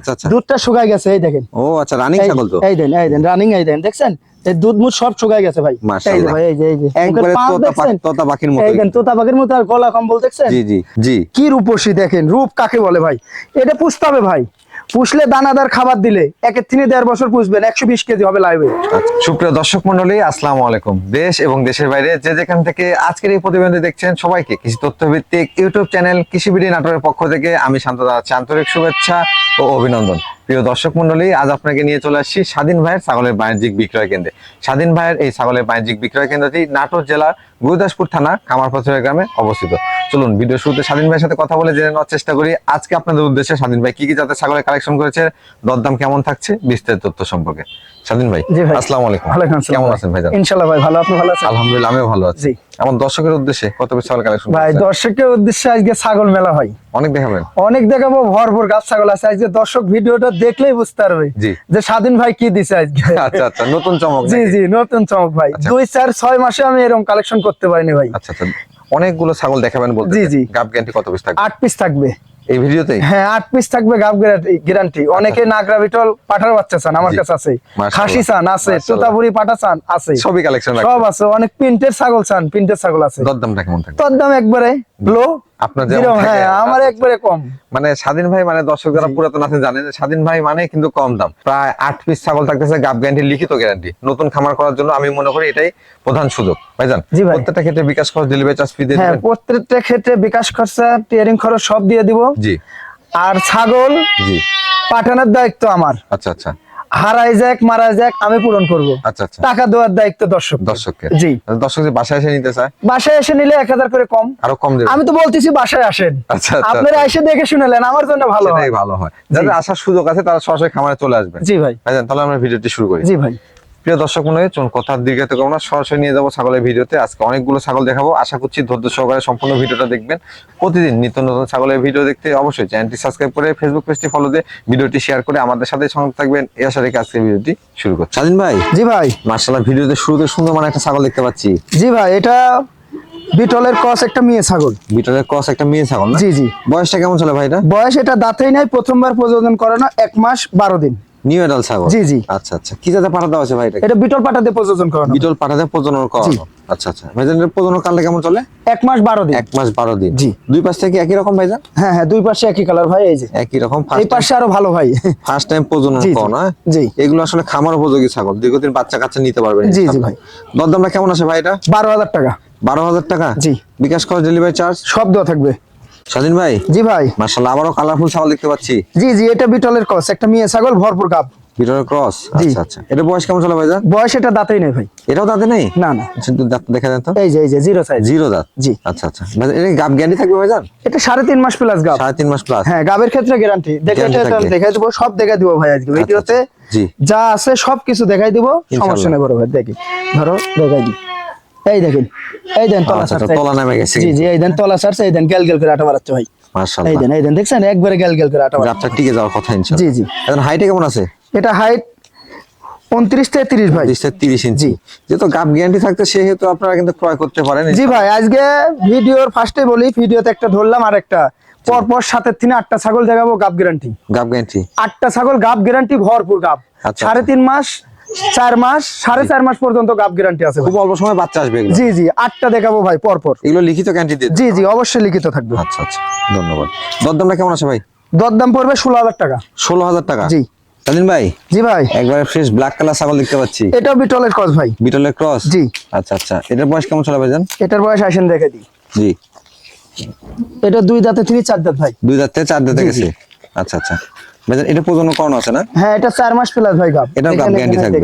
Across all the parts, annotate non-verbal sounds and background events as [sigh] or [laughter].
আচ্ছা আচ্ছা। দুধটা শুকাই গেছে এই দেখেন। ও আচ্ছা রানিং ছাগল তো? এই দেন এই দেন রানিং এই দেন দেখছেন? এই দুধ মুধ সব শুকাই গেছে ভাই। এই। ভাই এই যে এই যে। একবারে তোতা? পাখি তোতা পাখির মতো এই তোতা পাখির মতো আর গলা কম্বল দেখছেন? জি জি জি। কি রূপসী দেখেন রূপ কাকে বলে ভাই? এটা পুষতে হবে ভাই। পুষলে দানাদার খাবার দিলে একের থেকে দেড় বছর পুষবেন, একশো বিশ কেজি হবে লাইভে সুপ্রিয় দর্শক মন্ডলী আসসালামু আলাইকুম। দেশ এবং দেশের বাইরে যে যেখান থেকে আজকের এই প্রতিবেদন দেখছেন সবাইকে কৃষি তথ্য ভিত্তিক ইউটিউব চ্যানেল কৃষিবিডি নাটোরের পক্ষ থেকে আমি শান্ত জানাচ্ছি আন্তরিক শুভেচ্ছা ও অভিনন্দন। প্রিয় দর্শক মন্ডলী আজ আপনাকে নিয়ে চলে আসছি স্বাধীন ভাইয়ের ছাগলের বাণিজ্যিক বিক্রয় কেন্দ্রে। স্বাধীন ভাইয়ের এই ছাগলের বাণিজ্যিক বিক্রয় কেন্দ্রটি নাটোর জেলার গুরুদাসপুর থানা কামারপাথরের গ্রামে অবস্থিত। চলুন ভিডিও শুরুতে স্বাধীন ভাইয়ের সাথে কথা বলে জেনে নেওয়ার চেষ্টা করি। আজকে আপনাদের উদ্দেশ্যে স্বাধীন ভাই কি কি জাতের ছাগলের কালেকশন করেছে দরদাম কেমন থাকছে বিস্তারিত তথ্য সম্পর্কে। স্বাধীন ভাই আসসালামু আলাইকুম। কেমন আছেন ভাই ইনশাল্লাহ ভাই ভালো। আপনি ভালো আছেন? আলহামদুলিল্লাহ আমিও ভালো আছি। আমার দর্শকের উদ্দেশ্যে কত পিস ছাগল কালেকশন ভাই দর্শকের উদ্দেশ্যে আজকে ছাগল মেলা হয়। অনেক দেখাবেন। অনেক দেখাবো ভরপুর গাছ ছাগল আছে। আজকে দর্শক ভিডিওটা দেখলেই বুঝতে পারবে। যে স্বাধীন ভাই কি দিছে আজকে। আচ্ছা আচ্ছা নতুন চমক জি জি নতুন চমক ভাই। আচ্ছা। দুই চার ছয় মাসে আমি এরকম কালেকশন করতে পারিনি ভাই। আচ্ছা আচ্ছা। অনেকগুলো ছাগল দেখাবেন বলতে জি, জি। গাব গ্যারান্টি কত পিস থাকবে? আট পিস থাকবে। এই ভিডিওতে হ্যাঁ আট পিস থাকবে গাব গ্যারান্টি অনেকে নাগরা বিটল পাঠার বাচ্চা চান আমার কাছে আছে। খাসি চান আছে। তোতাপুরি পাঠা চান আছে। সবই কালেকশন সব আছে অনেক প্রিন্টের ছাগল চান প্রিন্টের ছাগল আছে। দরদামটা কেমন থাকবে? দদ দাম একবারে লো হ্যাঁ আমার আচ্ছা, একবারে কম। মানে স্বাধীন ভাই মানে দর্শক যারা পুরাতন আছেন জানেন স্বাধীন ভাই মানে কিন্তু কম দাম। প্রায় আট পিস ছাগল থাকতেছে গাব গ্যারান্টি লিখিত গ্যারান্টি নতুন খামার করার জন্য আমি মনে করি এটাই প্রধান সুযোগ। ভাইজান। প্রত্যেকটা ক্ষেত্রে বিকাশ খরচ ডেলিভারি চার্জ ফি দিয়ে হ্যাঁ প্রত্যেকটা ক্ষেত্রে বিকাশ খরচা টিয়ারিং খরচ সব দিয়ে দিব। জি। আর ছাগল জি। পাঠানোর দায়িত্ব আমার। আচ্ছা আচ্ছা। হারাই যাক মারা যাক আমি পূরণ করব। আচ্ছা আচ্ছা। টাকা দেওয়ার দায়িত্ব দর্শক। দর্শককে। জি। দর্শক যে বাসায় এসে নিতে চায়? বাসায় এসে নিলে এক হাজার করে কম। আরও কম দেবে। আমি তো বলতেছি বাসায় আসেন। আচ্ছা আচ্ছা আপনারা এসে দেখে শুনেলেন আমার জন্য ভালো হয়। ভালো হয়। যাদের আসার সুযোগ আছে তারা সরাসরি খামারে চলে আসবেন জি ভাই। তাহলে আমরা ভিডিওটি শুরু করি। জি ভাই। প্রিয় দর্শক মনে চলুন কথার দীর্ঘাতে করব না সরাসরি নিয়ে যাব ছাগলের ভিডিওতে। আজকে অনেকগুলো ছাগল দেখাবো। আশা করছি ধৈর্য সহকারে সম্পূর্ণ ভিডিওটা দেখবেন। প্রতিদিন নিত্য নতুন ছাগলের ভিডিও দেখতে অবশ্যই চ্যানেলটি সাবস্ক্রাইব করে ফেসবুক পেজটি ফলো দিয়ে ভিডিওটি শেয়ার করে আমাদের সাথে সঙ্গে থাকবেন। এই আশা রেখে আজকে ভিডিওটি শুরু করছি। স্বাধীন ভাই? জি ভাই। মার্শাল্লাহ ভিডিওতে শুরুতে সুন্দর মানে একটা ছাগল দেখতে পাচ্ছি। জি ভাই এটা বিটলের ক্রস একটা মেয়ে ছাগল। বিটলের ক্রস একটা মেয়ে ছাগল জি জি। বয়সটা কেমন ছিল ভাই এটা? বয়স এটা দাঁতেই নাই প্রথমবার প্রযোজন করানো এক মাস বারো দিন। নিউ এডাল ছাগল জি, জি। আচ্ছা আচ্ছা। কি যাতে পাঠা দেওয়া আছে ভাই এটা এটা বিটল পাটাতে প্রযোজন করানো বিটল পাঠাতে প্রজনন করানো আচ্ছা আচ্ছা। ভাইজানের প্রজনন কালটা কেমন চলে? এক মাস বারো দিন। এক মাস বারো দিন। জি। দুই পাশ থেকে একই রকম ভাইজান? হ্যাঁ হ্যাঁ দুই পাশে একই কালার ভাই এই যে। একই রকম এই পাশে আরও ভালো ভাই। ফার্স্ট টাইম প্রজনন। করানো হ্যাঁ? জি। এগুলো আসলে খামার উপযোগী ছাগল। দীর্ঘদিন বাচ্চা কাচ্চা নিতে পারবেন জি, জি ভাই। দরদামটা কেমন আছে ভাই এটা? বারো হাজার টাকা। বারো হাজার টাকা? জি। বিকাশ খরচ ডেলিভারি চার্জ সব দেওয়া থাকবে। স্বাধীন ভাই? জি ভাই। মার্শাল্লাহ আবারও কালারফুল ছাগল দেখতে পাচ্ছি। জি জি এটা বিটলের ক্রস একটা মেয়ে ছাগল ভরপুর কাপ। ভিতরে ক্রস? আচ্ছা আচ্ছা। এটা বয়স কেমন চলে ভাইজান? বয়স এটা দাঁতেই নেই ভাই। এটাও দাঁতে নেই? না না। আচ্ছা, একটু দাঁত দেখা দেন তো। এই যে এই যে জিরো সাইজ জিরো দাঁত? জি। আচ্ছা আচ্ছা। ভাইজান, এটা গাব গ্যারান্টি থাকবে ভাইজান? এটা সাড়ে তিন মাস প্লাস গাব। সাড়ে তিন মাস প্লাস হ্যাঁ গাবের ক্ষেত্রে গ্যারান্টি দেখে এটা। দেখাই দিব সব দেখাই দিব ভাই আজকে। ভিডিওতে আচ্ছা। জি। যা আছে সব কিছু দেখাই দিব সমস্যা নেই বড় ভাই। দেখি ধরো দেখাই দি এই দেখেন এই দেন তলা আচ্ছা, ছাড়ছে তলা নেমে গেছে জি জি এই দেন তলা ছাড়ছে এই দেন গেল গেল করে আটা বাড়াচ্ছে ভাই। এই মার্শাল্লাহ দেন এই দেন দেখছেন? একবারে গেল গেল করে আটা বাড়াচ্ছে। টিকে যাওয়ার কথা ইনশাল্লাহ জি, জি। এখন হাইটে কেমন আছে? এটা হাইট উনত্রিশ থেকে তিরিশ ভাই। তিরিশ থেকে তিরিশ ইঞ্চি যেহেতু গাব গ্যারান্টি থাকতে সেহেতু আপনারা কিন্তু ক্রয় করতে পারেন। জি ভাই আজকে ভিডিওর ফার্স্টে বলি ভিডিওতে একটা ধরলাম আর একটা। পরপর সাতের তিনে আটটা ছাগল দেখাবো গাব গ্যারান্টি গাব গ্যারান্টি আটটা ছাগল গাব গ্যারান্টি ভরপুর গাব আচ্ছা, সাড়ে আচ্ছা। তিন মাস চার মাস সাড়ে চার মাস পর্যন্ত গাব গ্যারান্টি আছে খুব অল্প সময় বাচ্চা আসবে জি জি আটটা দেখাবো ভাই পরপর। এগুলো লিখিত গ্যারান্টি জি জি অবশ্যই লিখিত থাকবে। আচ্ছা আচ্ছা ধন্যবাদ। দরদামটা কেমন আছে ভাই? দরদাম পড়বে ষোলো হাজার টাকা। ষোলো হাজার টাকা? জি। স্বাধীন ভাই? জি ভাই। একবারে ফ্রেশ ব্ল্যাক কালার ছাগল দেখতে পাচ্ছি। এটাও বিটলের কস ভাই। বিটলের ক্রস জি। আচ্ছা আচ্ছা এটার বয়স কেমন চলে ভাইজান? এটার বয়স আসেন দেখে দিই। জি। এটা দুই দাঁতে তিনি চার দাঁত ভাই। দুই দাঁত থেকে চার দাঁতে গেছে? আচ্ছা আচ্ছা। ভাইজান এটা প্রজনন করানো আছে না? হ্যাঁ এটা মাস প্লাস ভাই গাব। এটাও গাব গ্যারান্টি থাকবে।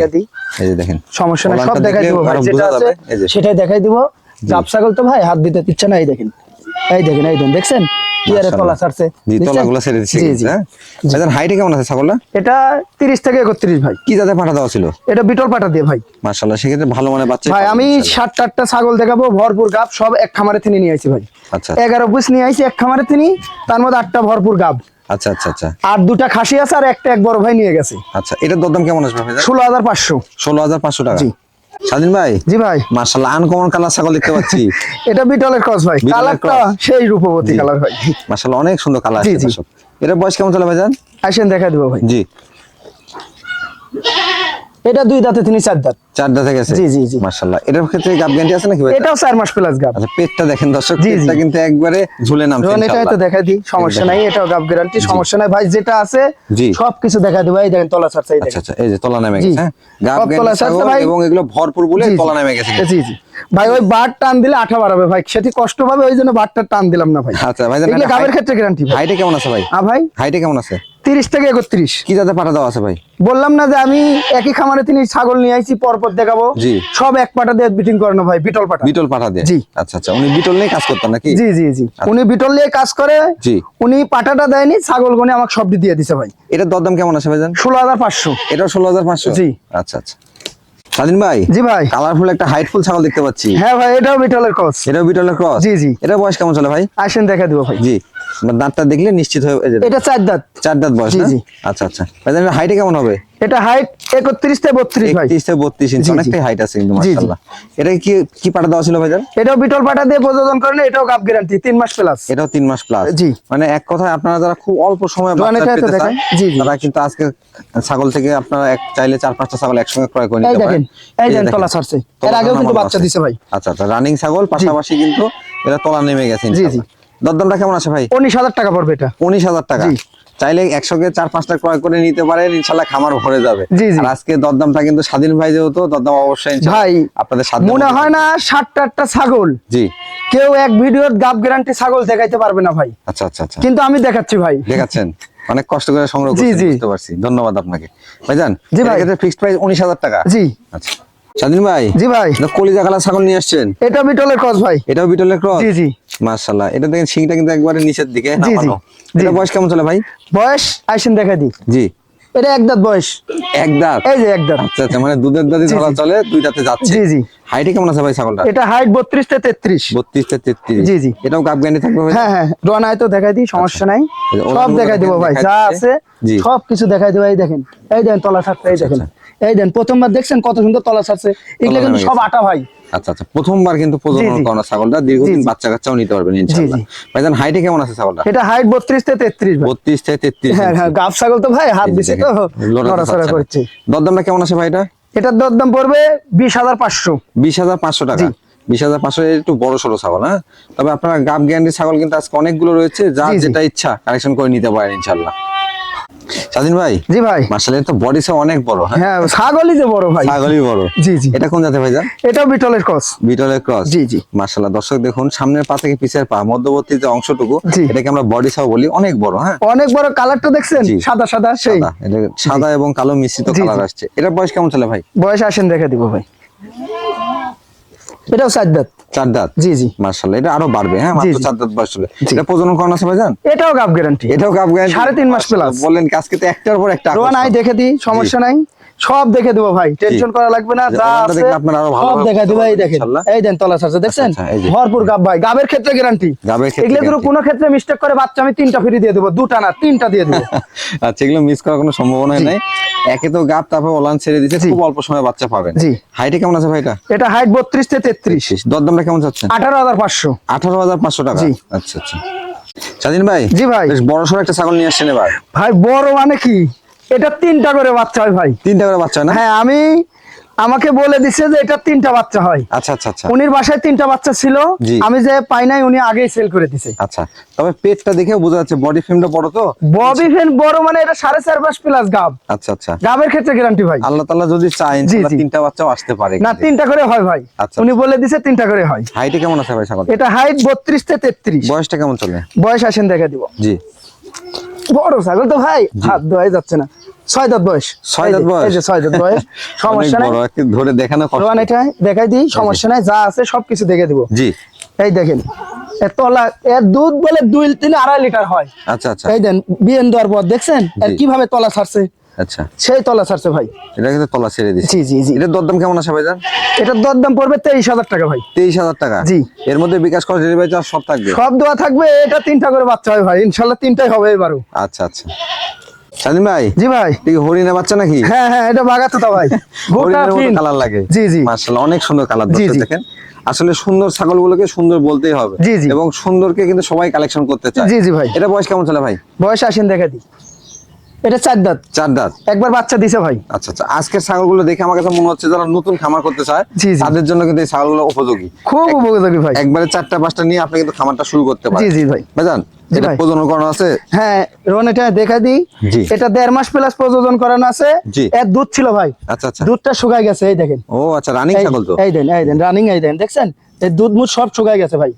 এই যে দেখেন। সমস্যা নেই সব দেখাই দেখলে দিব ভাই যেটা আছে যাবে, এই যে। সেটাই দেখাই দিব। গাব ছাগল তো ভাই হাত দিতে দিচ্ছে না দেখেন। এই দেখেন এই দেখেন দেখছেন? কি তলা ছাড়ছে জি তলাগুলো ছেড়ে দিচ্ছে জি কিন্তু, জি। হ্যাঁ? ভাইজান হাইটে কেমন আছে ছাগলটা? এটা তিরিশ থেকে একত্রিশ ভাই। কি জাতে পাঠা দেওয়া ছিল? এটা বিটল পাটা দিয়ে ভাই। সেক্ষেত্রে ভালো মানে বাচ্চা ভাই আমি সাত আটটা ছাগল দেখাবো ভরপুর গাব সব এক খামারে তিনি নিয়ে আইছি ভাই। আচ্ছা। এগারো পিস নিয়ে আইছি এক খামারে তিনি তার মধ্যে আটটা ভরপুর গাব। আচ্ছা আচ্ছা আচ্ছা। আর দুটা খাসি আছে আর একটা এক বড় ভাই নিয়ে গেছে। আচ্ছা এটার দরদাম কেমন আসবে ভাই? ষোলো হাজার পাঁচশো। ষোলো হাজার পাঁচশো টাকা? জি। স্বাধীন ভাই? জি ভাই। মাশাআল্লাহ আনকমন কালার ছাগল দেখতে পাচ্ছি। [laughs] এটা বিটলের ক্রস ভাই। কালারটা সেই রূপবতী কালার ভাই। মাশাআল্লাহ অনেক সুন্দর কালার আছে এটা বয়স কেমন চলে ভাইজান আসেন দেখা দিব ভাই। জি। এটা দুই দাঁতে তিনি চার দাঁত। চার দাঁতে গেছে? জি, জি, জি। মাশাআল্লাহ। এটার ক্ষেত্রে গাব গ্যারান্টি আছে নাকি ভাই? এটাও চার মাস প্লাস গাব আচ্ছা পেটটা দেখেন দর্শক। পেটটা কিন্তু একবারে ঝুলে নামছে ধরুন এটা ইনশাআল্লাহ। হয়তো দেখা দিই সমস্যা নাই এটাও গাব গ্যারান্টি সমস্যা নাই। ভাই যেটা আছে। সবকিছু দেখা দিব এই দেখেন তলা ছাড়ছে আচ্ছা আচ্ছা এই যে তলা নেমে। গেছে হ্যাঁ? গাব গ্যারান্টি ভাই। এবং এগুলো ভরপুর বলে। তলা নেমে গেছে। জি জি। ভাই ওই বার টান দিলে আঠা বাড়াবে ভাই। সেটি কষ্ট পাবে ওই জন্য বারটা টান দিলাম না ভাই। আচ্ছা ভাই এগুলো গাবের ক্ষেত্রে গ্যারান্টি ভাই। হাইটে কেমন আছে ভাই? আ ভাই? হাইটে কেমন আছে? তিরিশ থেকে একত্রিশ। কি যাতে পাঠা দেওয়া আছে ভাই? বললাম না যে আমি একই খামারে তিনি ছাগল নিয়ে আইছি পরপর দেখাবো। জি। সব এক পাটা দিয়ে বিটিং করানো ভাই বিটল পাটা বিটল পাঠা দিয়ে? জি। আচ্ছা আচ্ছা উনি বিটল নিয়ে কাজ করতেন নাকি? জি জি জি। উনি বিটল নিয়ে কাজ করে জি। উনি পাটাটা দেয়নি ছাগল গনে আমাকে সবটি দিয়ে দিছে ভাই। এটার দরদাম কেমন আছে ভাইজান? ষোলো হাজার পাঁচশো। এটাও ষোলো হাজার পাঁচশো? জি। আচ্ছা আচ্ছা। স্বাধীন ভাই? জি ভাই। কালারফুল একটা হাইটফুল ছাগল দেখতে পাচ্ছি। হ্যাঁ ভাই এটাও বিটলের ক্রস এটাও বিটলের ক্রস জি, জি। এটা বয়স কেমন চলে ভাই? আসেন দেখা দিব ভাই। জি। দাঁতটা দেখলে নিশ্চিত হয়ে এটা চার দাঁত চার দাঁত বয়স জি, জি। আচ্ছা আচ্ছা ভাইজান হাইটে কেমন হবে এটা হাইট একত্রিশ থেকে বত্রিশ ভাই থেকে বত্রিশ ইঞ্চি জি, জি। অনেকটাই হাইট আছে কিন্তু জি, জি। মাশাআল্লাহ এটা কি কি পাঠা দেওয়া ছিল ভাইজান এটাও বিটল পাটা দিয়ে প্রযোজন করেন এটাও গাব গ্যারান্টি তিন মাস প্লাস এটাও তিন মাস প্লাস জি। মানে এক কথায় আপনারা যারা খুব অল্প সময়ে বাচ্চা পেতে চান। জি, জি। তারা কিন্তু আজকে ছাগল থেকে আপনারা এক চাইলে চার পাঁচটা ছাগল একসঙ্গে ক্রয় করে নিতে পারেন এই দেখেন তলা ছাড়ছে এর আগেও কিন্তু বাচ্চা। দিছে ভাই আচ্ছা আচ্ছা রানিং ছাগল পাশাপাশি কিন্তু এটা তলা নেমে গেছে জি, ইনশাআল্লাহ। দরদামটা কেমন আছে ভাই? উনিশ হাজার টাকা পড়বে এটা। উনিশ হাজার টাকা। চাইলে একসঙ্গে চার পাঁচটা ক্রয় করে নিতে পারেন ইনশাল্লাহ খামার ভরে যাবে। আর আজকে দরদামটা কিন্তু স্বাধীন ভাই যেহেতু দরদাম অবশ্যই ভাই আপনাদের মনে হয় না ষাটটা আটটা ছাগল। জি। কেউ এক ভিডিওর গাব গ্যারান্টি ছাগল দেখাইতে পারবে না ভাই। আচ্ছা আচ্ছা আচ্ছা। কিন্তু আমি দেখাচ্ছি ভাই। দেখাচ্ছেন। অনেক কষ্ট করে সংগ্রহ বুঝতে পারছি। ধন্যবাদ আপনাকে। ভাই ভাইজান জি ভাই। এটা ফিক্সড প্রাইস উনিশ হাজার টাকা। জি। আচ্ছা। স্বাধীন ভাই জি ভাই। কলিজা কালার ছাগল নিয়ে আসছেন এটা বিটলের ক্রস ভাই। এটাও বিটলের ক্রস জি, জি। মাশাআল্লাহ। এটা দেখেন শিংটা কিন্তু একবারে নিচের দিকে। নামানো। এটা বয়স কেমন চলে ভাই? বয়স আইসেন দেখা দি। জি। এটা এক দাঁত বয়স। এক দাঁত? এই যে এক দাঁত। আচ্ছা আচ্ছা মানে দুধের দাঁতে জি, ধরা চলে দুই দাঁতে যাচ্ছে। জি, জি। হাইটে কেমন আছে ভাই ছাগলটা এটা হাইট বত্রিশ থেকে তেত্রিশ। বত্রিশ থেকে তেত্রিশ। জি, জি। এটাও গাব গ্যান্ডি থাকবে ভাই? হ্যাঁ হ্যাঁ তো দেখাই দিই সমস্যা নাই। সব দেখাই দিব ভাই যা আছে সব কিছু দেখাই দিব। এই দেখেন এই দেখেন তলা ছাড়ছে এই দেখেন। এই প্রথমবার দেখছেন কত সুন্দর তলা ছাড়ছে। এগুলো কিন্তু সব আটা ভাই। আচ্ছা আচ্ছা। প্রথমবার কিন্তু প্রজনন। করানো ছাগলটা দীর্ঘদিন। বাচ্চা কাচ্চাও নিতে পারবেন ইনশাআল্লাহ। ভাইজান হাইটে কেমন আছে ছাগলটা? এটা হাইট বত্রিশ থেকে তেত্রিশ ভাই। বত্রিশ থেকে তেত্রিশ হ্যাঁ হ্যাঁ গাব ছাগল তো ভাই হাত দিছে তো নড়াচড়া করছে। দরদামটা কেমন আছে ভাই এটা? এটার দরদাম পড়বে বিশ হাজার পাঁচশো। বিশ হাজার পাঁচশো টাকা। বিশ হাজার পাঁচশো একটু বড় সড়ো ছাগল হ্যাঁ? তবে আপনারা গাব গ্যান্ডি ছাগল কিন্তু আজকে অনেকগুলো রয়েছে যার। যেটা ইচ্ছা কালেকশন করে নিতে পারেন ইনশাল্লাহ স্বাধীন ভাই? জি ভাই। মার্শালের তো বডি সে অনেক বড় হ্যাঁ? হ্যাঁ ছাগলই যে বড় ভাই। ছাগলই বড়। জি জি। এটা কোন জাতের ভাইজান এটাও বিটলের কস বিটলের ক্রস জি, জি। মার্শাল্লাহ দর্শক দেখুন সামনের পা থেকে পিছের পা মধ্যবর্তী যে অংশটুকু এটাকে আমরা বডি সাও বলি অনেক বড় হ্যাঁ? অনেক বড় কালারটা দেখছেন? সাদা সাদা সেই। সাদা এবং কালো মিশ্রিত কালার আসছে। এটা বয়স কেমন চলে ভাই? বয়স আসেন দেখে দিব ভাই। এটাও চার দাঁত চার দাঁত জি জি। মার্শাল্লাহ এটা আরও বাড়বে হ্যাঁ মাত্র চার দাঁত বয়স চলে এটা প্রজনন করানো আছে ভাইজান? এটাও গাব গ্যারান্টি এটাও কাপ গ্যারান্টি সাড়ে তিন মাস প্লাস বললেন কাজকে আজকে তো একটার পর একটা রোয়া নাই দেখে দিই সমস্যা নাই। সব দেখে দেবো ভাই। টেনশন করা লাগবে না যা আছে সব দেখা দেবো। এই দেখেন এই দেন তলা দেখছেন? আচ্ছা, এই যে। ভরপুর গাব ভাই গাবের ক্ষেত্রে গ্যারান্টি এগুলো কোনো কোনো ক্ষেত্রে মিস্টেক করে বাচ্চা আমি তিনটা ফ্রি দিয়ে দেবো দুটা না তিনটা দিয়ে দেবো। [laughs] আচ্ছা এগুলো মিস করার কোনো সম্ভাবনা নাই। একে তো গাব তারপর ওলান ছেড়ে জি। খুব অল্প সময় বাচ্চা পাবেন। জি। হাইটে কেমন আছে ভাইটা এটা? হাইট বত্রিশ থেকে তেত্রিশ। দরদামটা কেমন চাচ্ছেন? আঠারো হাজার পাঁচশো। আঠারো হাজার পাঁচশো টাকা? জি। আচ্ছা আচ্ছা। স্বাধীন ভাই? জি ভাই। বেশ বড় সড়ো একটা ছাগল নিয়ে আসছেন এবার। ভাই বড় মানে কি? এটা তিনটা করে বাচ্চা হয় ভাই। তিনটা করে বাচ্চা হয় না? হ্যাঁ আমি আমাকে বলে দিছে যে এটা তিনটা বাচ্চা হয়। আচ্ছা আচ্ছা আচ্ছা। উনির বাসায় তিনটা বাচ্চা ছিল। আমি যে পাই নাই উনি আগেই সেল করে দিছে। আচ্ছা তবে পেটটা দেখে বোঝা যাচ্ছে বডি ফ্রেমটা বড় তো? বডি ফেন বড় মানে এটা সাড়ে চার মাস প্লাস গাব আচ্ছা আচ্ছা। গাবের ক্ষেত্রে গ্যারান্টি ভাই। আল্লাহ তাআলা যদি চায় ইনশাআল্লাহ তিনটা বাচ্চাও আসতে পারে না তিনটা করে হয় ভাই। আচ্ছা। উনি বলে দিছে তিনটা করে হয়। হাইটে কেমন আছে ভাই ছাগল এটা হাইট বত্রিশ থেকে তেত্রিশ। বয়সটা কেমন চলে? বয়স আসেন দেখা দিব। জি। বড় ছাগল তো ভাই হাত ধোয়াই যাচ্ছে না। ছয় দাঁত বয়স। ছয় দাঁত বয়স? যে ছয় দাঁত বয়স [laughs] সমস্যা নাই। ধরে দেখানো এটা দেখাই দিই সমস্যা নাই যা আছে সবকিছু দেখে দিব। জি। এই দেখেন তলা এর দুধ বলে দুই তিন আড়াই লিটার হয়। আচ্ছা আচ্ছা। এই দেন বিএন দেওয়ার পর দেখছেন কীভাবে তলা ছাড়ছে? আচ্ছা। সেই তলা ছাড়ছে ভাই। এটা কিন্তু তলা ছেড়ে দিচ্ছে জি জি জি। এটার দরদাম কেমন আছে ভাইজান? এটার দরদাম পড়বে তেইশ হাজার টাকা ভাই। তেইশ হাজার টাকা? জি। এর মধ্যে বিকাশ খরচ ডেলিভারি চার্জ সব থাকবে? সব দেওয়া থাকবে এটা তিনটা করে বাচ্চা হয় ভাই। ইনশাল্লাহ তিনটাই হবে এবারও। আচ্ছা আচ্ছা। স্বাধীন ভাই? জি ভাই। তুই হরিণের বাচ্চা নাকি? হ্যাঁ হ্যাঁ এটা বাগাতো তা ভাই। [laughs] গোটা হরিণের মতো কালার লাগে। জি জি। অনেক সুন্দর কালার। দেখেন। আসলে সুন্দর ছাগলগুলোকে সুন্দর বলতেই হবে। জি, জি। এবং সুন্দরকে কিন্তু সবাই কালেকশন করতে চায়। জি, জি ভাই। এটা বয়স কেমন চলে ভাই? বয়স আসেন দেখা দিই এটা চার দাঁত। চার দাঁত। একবার বাচ্চা দিছে ভাই। আচ্ছা আচ্ছা। আজকের ছাগলগুলো দেখে আমার কাছে মনে হচ্ছে যারা নতুন খামার করতে চায়। তাদের জন্য কিন্তু এই ছাগলগুলো উপযোগী। খুব উপযোগী ভাই। একবারে চারটা পাঁচটা নিয়ে আপনি কিন্তু খামারটা শুরু করতে পারেন। জি ভাই। বুঝলেন জি এটা ভাই। প্রজনন করানো আছে? হ্যাঁ এটা দেখা দিই। জি। এটা দেড় মাস প্লাস প্রযোজন করানো আছে। জি। এর দুধ ছিল ভাই। আচ্ছা আচ্ছা। দুধটা শুকাই গেছে এই দেখেন। ও আচ্ছা রানিং ছাগল তো? এই দেন এই দেন রানিং এই দেন। দেখছেন? এই দুধ মুধ সব শুকাই গেছে ভাই।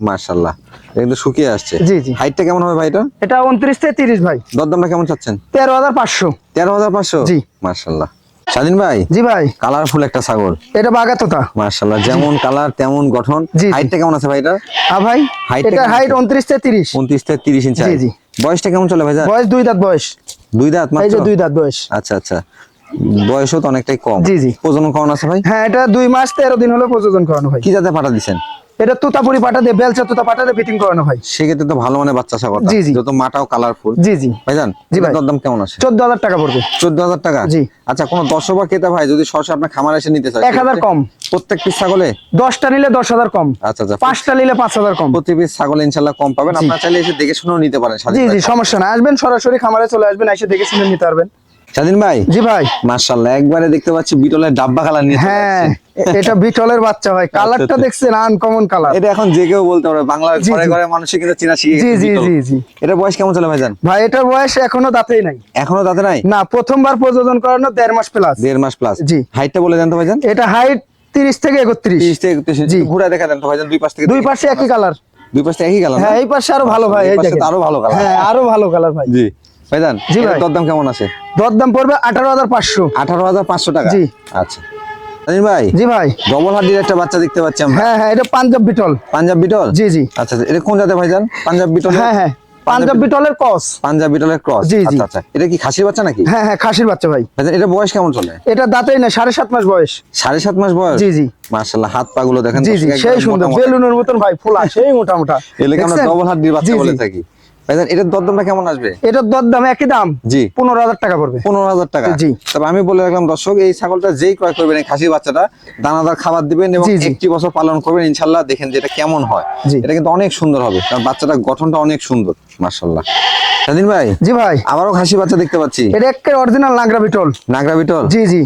কিন্তু শুকিয়ে আসছে। জি, জি। হাইটটা কেমন হবে ভাই এটা? এটা উনত্রিশ থেকে তিরিশ ভাই। দরদামটা কেমন চাচ্ছেন? তেরো হাজার পাঁচশো। তেরো হাজার পাঁচশো? জি। মার্শাল্লাহ স্বাধীন ভাই? জি ভাই। কালারফুল একটা ছাগল। এটা বাগাতোতা। যেমন কালার তেমন গঠন। হাইটটা কেমন আছে ভাই এটা হ্যাঁ ভাই এটা হাইট আছে? উনত্রিশ থেকে তিরিশ। উনত্রিশ থেকে তিরিশ ইঞ্চি জি, জি। বয়সটা কেমন চলে ভাই বয়স দুই দাঁত বয়স। দুই দাঁত এই যে দুই দাঁত বয়স। আচ্ছা আচ্ছা। বয়সও তো অনেকটাই কম। জি, জি। প্রজনন কেমন আছে ভাই? হ্যাঁ এটা দুই মাস তেরো দিন হলো প্রযোজন করানো ভাই কি পাঠা দিচ্ছেন এটা তুতাপুরি পাটা দিয়ে বেলচা তুতা পাটা দিয়ে ফিটিং করানো ভাই সেক্ষেত্রে তো ভালো মানে বাচ্চা কথা জি, জি। যত মাটাও কালারফুল জি জি। ভাইজান জি ভাই। কেমন আছে? চোদ্দ হাজার টাকা পড়বে। চোদ্দ হাজার টাকা? জি। আচ্ছা কোন দর্শক বা ক্রেতা ভাই যদি সরাসরি আপনার খামার এসে নিতে চায় এক হাজার কম। প্রত্যেক পিস ছাগলে? দশটা নিলে দশ হাজার কম। আচ্ছা আচ্ছা। পাঁচটা নিলে পাঁচ হাজার কম। প্রতি পিস ছাগলে ইনশাল্লাহ কম পাবেন। আপনারা চাইলে এসে দেখে শুনেও নিতে পারেন জি জি সমস্যা না আসবেন সরাসরি খামারে চলে আসবেন এসে দেখে শুনে নিতে পারবেন। স্বাধীন ভাই? জি ভাই। মার্শাল্লাহ একবারে দেখতে পাচ্ছি বিটলের ডাব্বা কালার নিয়ে হ্যাঁ এটা বিটলের বাচ্চা ভাই। কালারটা আচ্ছা। দেখছেন আনকমন কালার এটা এখন যে কেউ বলতে পারে বাংলার ঘরে ঘরে কিন্তু চেনা শিখে জি গেছে জি জি জি। এটা বয়স কেমন চলে ভাইজান? ভাই এটার বয়স এখনও দাঁতেই নাই। এখনও তাতে নাই? না প্রথমবার প্রযোজন করানো দেড় মাস প্লাস দেড় মাস প্লাস জি। হাইটটা বলে দেন তো ভাইজান। এটা হাইট তিরিশ থেকে একত্রিশ। তিরিশ থেকে একত্রিশ জি। ঘুরে দেখা দেন তো ভাইজান দুই পাশ থেকে দুই। পাশে একই কালার দুই পাশ একই কালার হ্যাঁ এই পাশে আরও ভালো ভাই এই দেখেন। আরও ভালো কালার হ্যাঁ আরও ভালো কালার ভাই। জি। ভাইজান জি ভাই। দরদাম কেমন আছে? দরদাম পড়বে আঠারো হাজার পাঁচশো। আঠারো হাজার পাঁচশো টাকা? জি। আচ্ছা। ভাই জি ভাই। ডবল হাড্ডির একটা বাচ্চা দেখতে পাচ্ছি আমরা। হ্যাঁ হ্যাঁ এটা পাঞ্জাব বিটল। পাঞ্জাব বিটল? জি জি। আচ্ছা আচ্ছা, এটা কোন জাতের ভাইজান? পাঞ্জাব বিটল হ্যাঁ হ্যাঁ পাঞ্জাব বিটলের কস পাঞ্জাব বিটলের ক্রস। জি, জি। আচ্ছা আচ্ছা এটা কি খাসির বাচ্চা নাকি? হ্যাঁ হ্যাঁ খাসির বাচ্চা ভাই। ভাইজান এটা বয়স কেমন চলে? এটা দাঁতেই না সাড়ে সাত মাস বয়স। সাড়ে সাত মাস বয়স? জি, জি। মার্শাল্লাহ হাত পা গুলো দেখেন জি জি সেই সুন্দর। বেলুনের মতন ভাই ফুলা সেই মোটা মোটা এলাকা আমরা? ডবল হাড্ডির বাচ্চা। বলে থাকি। ভাইজান এটার দরদামটা কেমন আসবে? এটার দরদাম একই দাম। জি। পনেরো হাজার টাকা পড়বে। পনেরো হাজার টাকা। জি। তবে আমি বলে রাখলাম দর্শক এই ছাগলটা যেই ক্রয় করবেন এই খাসি বাচ্চাটা দানাদার খাবার দিবেন এবং। একটি বছর পালন করবেন ইনশাল্লাহ দেখেন যে এটা কেমন হয়। এটা কিন্তু অনেক সুন্দর হবে কারণ বাচ্চাটা গঠনটা অনেক সুন্দর মার্শাল্লাহ স্বাধীন ভাই? জি ভাই। আবারও খাসি বাচ্চা দেখতে পাচ্ছি। এটা একের অরিজিনাল নাগরা বিটল। নাগরা বিটল? জি জি।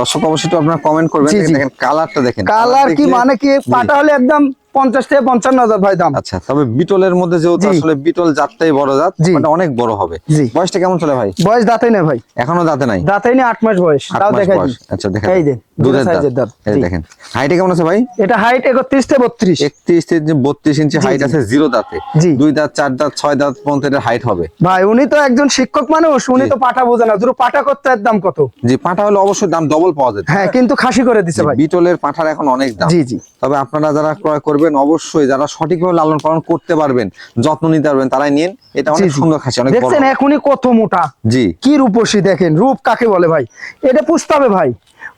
দর্শক অবশ্যই আপনারা কমেন্ট করবেন। দেখেন কালারটা দেখেন। কালার কি মানে কি পাটা হলে একদম পঞ্চাশ থেকে পঞ্চান্ন হাজার ভাই দাম। আচ্ছা তবে বিটলের মধ্যে যেহেতু আসলে বিটল জাতটাই বড় জাত জি। অনেক বড় হবে। বয়সটা কেমন চলে ভাই? বয়স দাঁতেই না ভাই। এখনও দাঁতে নাই? দাঁতেই না আট মাস বয়স। তাও দেখাই আচ্ছা দেখেন এই দেন, দুধের দাঁত। দাঁত। এই দেখেন হাইটে কেমন আছে ভাই? এটা হাইট একত্রিশ থেকে বত্রিশ। একত্রিশ থেকে বত্রিশ ইঞ্চি হাইট আছে জিরো দাঁতে। দুই দাঁত চার দাঁত ছয় দাঁত পর্যন্ত এটার হাইট হবে। ভাই উনি তো একজন শিক্ষক মানুষ উনি তো পাটা বোঝে না। দুটো পাটা করতে এর দাম কত? হলে অবশ্যই দাম ডবল পাওয়া যেত হ্যাঁ কিন্তু খাসি করে দিছে ভাই। বিটলের পাঁঠার এখন অনেক দাম। জি জি। তবে আপনারা যারা ক্রয় করবেন অবশ্যই যারা সঠিকভাবে লালন পালন করতে পারবেন যত্ন নিতে পারবেন তারাই নিন। এটা অনেক সুন্দর খাসি অনেক দেখছেন এখনই কত মোটা? জি। কি রূপসী দেখেন রূপ কাকে বলে ভাই? এটা পুষতে ভাই।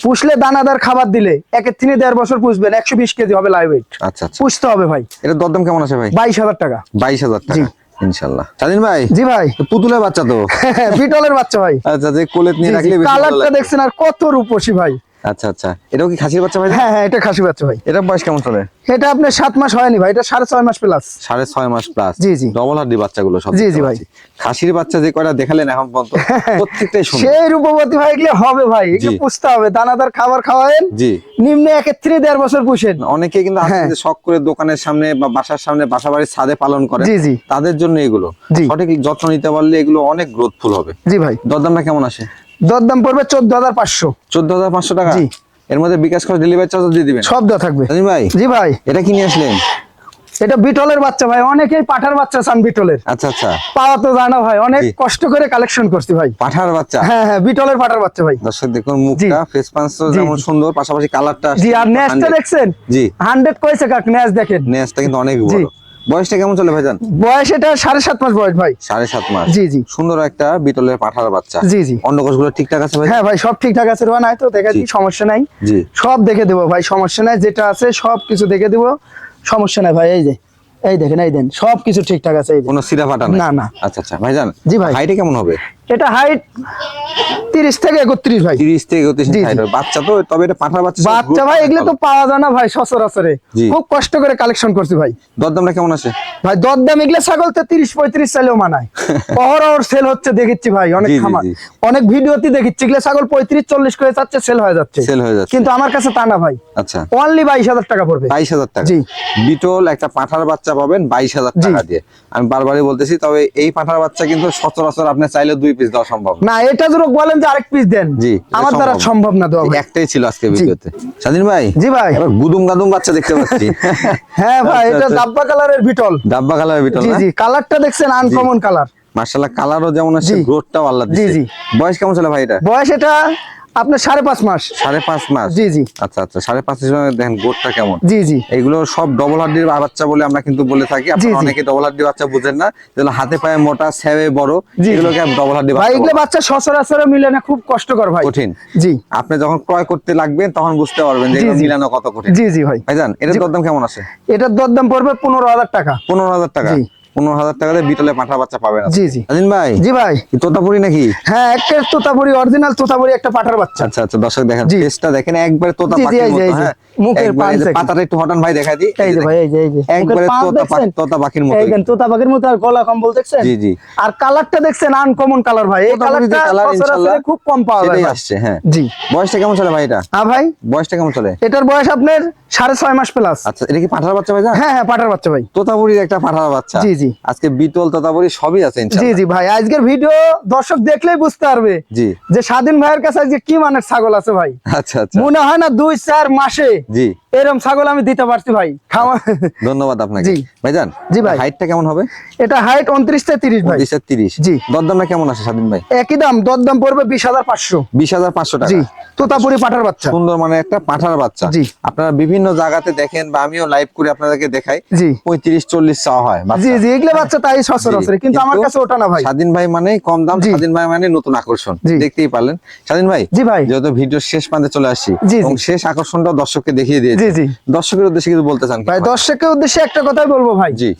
পুষলে দানাদার খাবার দিলে একের থেকে দেড় বছর পুষবেন একশো বিশ কেজি হবে লাইভ ওয়েট আচ্ছা আচ্ছা। পুষতে হবে ভাই। এটার দরদাম কেমন আছে ভাই? বাইশ হাজার টাকা। বাইশ হাজার। টাকা। ইনশাল্লাহ। স্বাধীন ভাই জি ভাই। পুতুলের বাচ্চা তো। [laughs] পিটলের বাচ্চা ভাই। আচ্ছা যে কোলেত নিয়ে রাখলে কালারটা দেখছেন আর কত রূপসী ভাই। আচ্ছা আচ্ছা। এটাও কি খাসির বাচ্চা ভাই? হ্যাঁ হ্যাঁ এটা খাসি বাচ্চা ভাই। এটা বয়স কেমন চলে? এটা আপনার সাত মাস হয়নি ভাই এটা সাড়ে ছয় মাস প্লাস সাড়ে ছয় মাস প্লাস জি, জি। ডবল হাড্ডি বাচ্চাগুলো সব জি, জি ভাই। খাসির বাচ্চা যে কয়টা দেখালেন এখন পর্যন্ত প্রত্যেকটাই সুন্দর সেই রূপবতী ভাই এগুলো হবে ভাই এগুলো পুষতে হবে। দানাদার খাবার খাওয়াবেন। জি। নিম্নে একের থেকে দেড় বছর পুষেন। অনেকে কিন্তু হ্যাঁ। শখ করে দোকানের সামনে বা বাসার সামনে বাসা বাড়ির ছাদে পালন করে জি, জি। তাদের জন্য এগুলো। সঠিক যত্ন নিতে পারলে এগুলো অনেক গ্রোথফুল হবে। জি ভাই। দরদামটা কেমন আসে? দরদাম পড়বে চোদ্দ হাজার পাঁচশো। চোদ্দ হাজার পাঁচশো টাকা? জি। এর মধ্যে বিকাশ খরচ ডেলিভারি চার্জ দিয়ে দিবেন? সব দেওয়া থাকবে। ভাই? জি ভাই। এটা কি নিয়ে আসলেন? এটা বিটলের বাচ্চা ভাই অনেকেই পাঠার বাচ্চা চান বিটলের। আচ্ছা আচ্ছা। পাওয়া তো জানা ভাই অনেক কষ্ট করে কালেকশন করছি ভাই। পাঠার বাচ্চা? হ্যাঁ হ্যাঁ বিটলের পাঠার বাচ্চা ভাই। দর্শক দেখুন মুখটা ফেস পাঁচ যেমন সুন্দর পাশাপাশি কালারটা জি আর ন্যাসটা দেখছেন? জি। হান্ড্রেড কয়েছে কাক ন্যাস দেখেন। নেসটা কিন্তু অনেক। বড়। বয়সটা কেমন চলে ভাইজান? বয়স এটা সাড়ে সাত মাস বয়স ভাই। সাড়ে সাত মাস। জি, জি। সুন্দর একটা বিতলের পাঠার বাচ্চা। জি, জি। অন্ডকোষগুলো ঠিকঠাক আছে ভাই হ্যাঁ ভাই সব ঠিকঠাক আছে রোয়া নাই তো দেখা জি। দিই সমস্যা নাই। জি। সব দেখে দেবো ভাই সমস্যা নাই যেটা আছে সব কিছু দেখে দেবো। সমস্যা নাই ভাই এই যে এই দেখেন এই দেন সব কিছু ঠিকঠাক আছে কোনো সিরা ফাটা না, না। আচ্ছা আচ্ছা। ভাইজান জি ভাই। হাইটে কেমন হবে? এটা হাইট তিরিশ থেকে একত্রিশ ভাই। তিরিশ থেকে একত্রিশ জি, height জি। হবে। বাচ্চা তো তবে এটা বাচ্চা বাচ্চা ভাই এগুলো তো পাওয়া যায় না ভাই সচরাচরে। খুব কষ্ট করে কালেকশন করছি ভাই। দরদামটা কেমন আছে? ভাই দরদাম এগুলো ছাগল তো তিরিশ পঁয়ত্রিশ চাইলেও মানায়। [laughs] অহরহর সেল হচ্ছে দেখেছি ভাই অনেক খামার। অনেক ভিডিওতে দেখেছি এগুলো ছাগল পঁয়ত্রিশ চল্লিশ করে যাচ্ছে সেল হয়ে যাচ্ছে। সেল হয়ে যাচ্ছে। কিন্তু আমার কাছে তা না ভাই। আচ্ছা। অনলি বাইশ হাজার টাকা পড়বে। বাইশ হাজার টাকা। জি। বিটল একটা পাঠার বাচ্চা পাবেন বাইশ হাজার জি। টাকা দিয়ে। আমি বারবারই বলতেছি তবে এই পাঠার বাচ্চা কিন্তু সচরাচর আপনি চাইলে দুই পিস দেওয়া সম্ভব না। এটা যদি বলেন যে আরেক পিস দেন। জি, আমার দ্বারা সম্ভব। না। দেওয়া একটাই ছিল আজকে ভিডিওতে। স্বাধীন ভাই? জি ভাই। এবার গুদুম গাদুম বাচ্চা দেখতে পাচ্ছি। [laughs] হ্যাঁ ভাই আচ্ছা, এটা আচ্ছা। ডাব্বা কালারের বিটল ডাব্বা কালারের বিটল জি জি কালারটা দেখছেন আনকমন কালার। মার্শাল্লাহ কালারও যেমন আছে। গ্রোথটাও আল্লাহ জি, জি। বয়স কেমন ছিল ভাই এটা? বয়স এটা আপনার সাড়ে পাঁচ মাস। সাড়ে পাঁচ মাস? জি জি। আচ্ছা আচ্ছা সাড়ে পাঁচ হিসেবে দেখেন গোটটা কেমন? জি জি। সব ডবল হাড্ডির বাচ্চা বলে আমরা কিন্তু বলে থাকি। আপনারা অনেকে ডবল হাড্ডি বাচ্চা বুঝেন না। যেগুলো হাতে পায়ে মোটা বড়। এগুলোকে ডবল হাড্ডি ভাই এগুলো বাচ্চা সচরাচরে খুব কষ্টকর ভাই। কঠিন। জি। আপনি যখন ক্রয় করতে লাগবেন তখন বুঝতে পারবেন যে মিলানো কত কঠিন। জি জি ভাই। ভাইজান এটার দরদাম কেমন আছে? এটার দরদাম পড়বে পনেরো হাজার টাকা। পনেরো হাজার টাকা। পনেরো হাজার টাকা দিয়ে বিটলে পাঠা বাচ্চা পাবেন জি, ভাই? জি ভাই। তোতাপুরি নাকি? হ্যাঁ একটা তোতাপুরি অরিজিনাল তোতাপুরি একটা পাঠার বাচ্চা। আচ্ছা আচ্ছা দর্শক দেখেন। টেস্টটা দেখেন একবারে তোতা পাখির মতো হ্যাঁ? মুখের একবারে পাঁচ এই যে দেখেন। পাতাটা একটু হটান ভাই দেখাই দিই। এই যে ভাই এই যে এই যে। একবারে তোতা পাখি- দেখছেন? তোতা পাখির মতো দেখেন, তোতা পাখির মতো আর গলা কম্বল দেখছেন? জি, জি। আর কালারটা দেখছেন আনকমন কালার ভাই। এই কালারটা কালার ইনশাআল্লাহ খুব কম পাওয়া যায় আসছে হ্যাঁ। জি। বয়সটা কেমন চলে ভাই এটা? হ্যাঁ ভাই। বয়সটা কেমন চলে? এটার বয়স আপনার সাড়ে ছয় মাস প্লাস আচ্ছা এটা কি পাঠার বাচ্চা ভাই হ্যাঁ হ্যাঁ পাঠার বাচ্চা ভাই। তোতাপুরির একটা পাঠার বাচ্চা। জি, জি। আজকে বিটল তোতাপুরি সবই আছে জি জি ভাই আজকের ভিডিও দর্শক দেখলেই বুঝতে পারবে জি। যে স্বাধীন ভাইয়ের কাছে আজকে কি মানের ছাগল আছে ভাই। আচ্ছা আচ্ছা। মনে হয় না দুই চার মাসে জি এরকম ছাগল আমি দিতে পারছি ভাই। খাওয়া ধন্যবাদ আপনাকে। জি। ভাইজান জি ভাই। হাইটটা কেমন হবে? এটা হাইট থেকে ভাই। জি। দরদামটা কেমন আছে স্বাধীন ভাই? একই দাম দরদাম পড়বে টাকা। জি। তোতাপুরি পাঠার বাচ্চা। সুন্দর মানে একটা পাঠার বাচ্চা। জি। আপনারা বিভিন্ন জায়গাতে দেখেন বা আমিও লাইভ করে আপনাদেরকে দেখাই জি। পঁয়ত্রিশ চল্লিশ চাওয়া হয় বাচ্চা। জি জি এগুলো বাচ্চা তাই সচরাচর। কিন্তু আমার কাছে ওটা না ভাই। স্বাধীন ভাই মানে কম দাম। স্বাধীন ভাই মানে নতুন আকর্ষণ। দেখতেই পারলেন। স্বাধীন ভাই জি ভাই। যেহেতু ভিডিও শেষ প্রান্তে চলে আসছি। এবং শেষ আকর্ষণটা দর্শককে দেখিয়ে দিয়েছি। জি, জি। দর্শকের উদ্দেশ্যে কিছু বলতে চান? ভাই দর্শকের উদ্দেশ্যে একটা কথাই বলব ভাই জি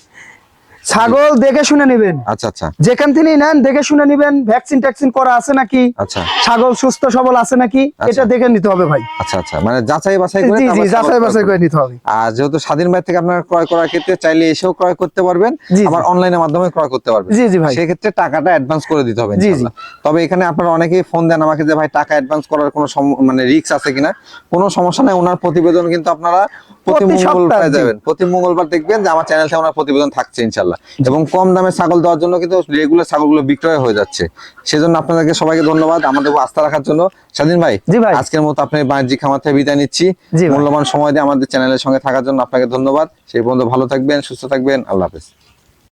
ছাগল দেখে শুনে নেবেন। আচ্ছা আচ্ছা। যেখান থেকেই নেন দেখে শুনে নিবেন ভ্যাকসিন ট্যাকসিন করা আছে নাকি? আচ্ছা। ছাগল সুস্থ সবল আছে নাকি? এটা দেখে নিতে হবে ভাই। আচ্ছা আচ্ছা। মানে যাচাই বাছাই করে জি জি যাচাই বাছাই করে নিতে হবে। আর যেহেতু স্বাধীন ভাই থেকে আপনারা ক্রয় করার ক্ষেত্রে চাইলে এসেও ক্রয় করতে পারবেন। আবার অনলাইনের মাধ্যমে ক্রয় করতে পারবেন। জি, জি ভাই। সেক্ষেত্রে টাকাটা অ্যাডভান্স করে দিতে হবে জি, জি। ইনশাআল্লাহ। তবে এখানে আপনারা অনেকেই ফোন দেন আমাকে যে ভাই টাকা অ্যাডভান্স করার কোনো মানে রিস্ক আছে কিনা? কোনো সমস্যা নাই ওনার প্রতিবেদন কিন্তু আপনারা প্রতি মঙ্গলবার যাবেন। প্রতি মঙ্গলবার দেখবেন যে আমার চ্যানেল থেকে ওনার প্রতিবেদন থাকছে ইনশাল্লাহ এবং কম দামে ছাগল দেওয়ার জন্য কিন্তু রেগুলার ছাগলগুলো বিক্রয় হয়ে যাচ্ছে। সেজন্য আপনাদেরকে সবাইকে ধন্যবাদ আমাদের আস্থা রাখার জন্য। স্বাধীন ভাই জি ভাই। আজকের মতো আপনি বাণিজ্যিক খামার থেকে বিদায় নিচ্ছি। মূল্যবান সময় দিয়ে আমাদের চ্যানেলের সঙ্গে থাকার জন্য আপনাকে ধন্যবাদ। সেই পর্যন্ত ভালো থাকবেন সুস্থ থাকবেন। আল্লাহ হাফেজ।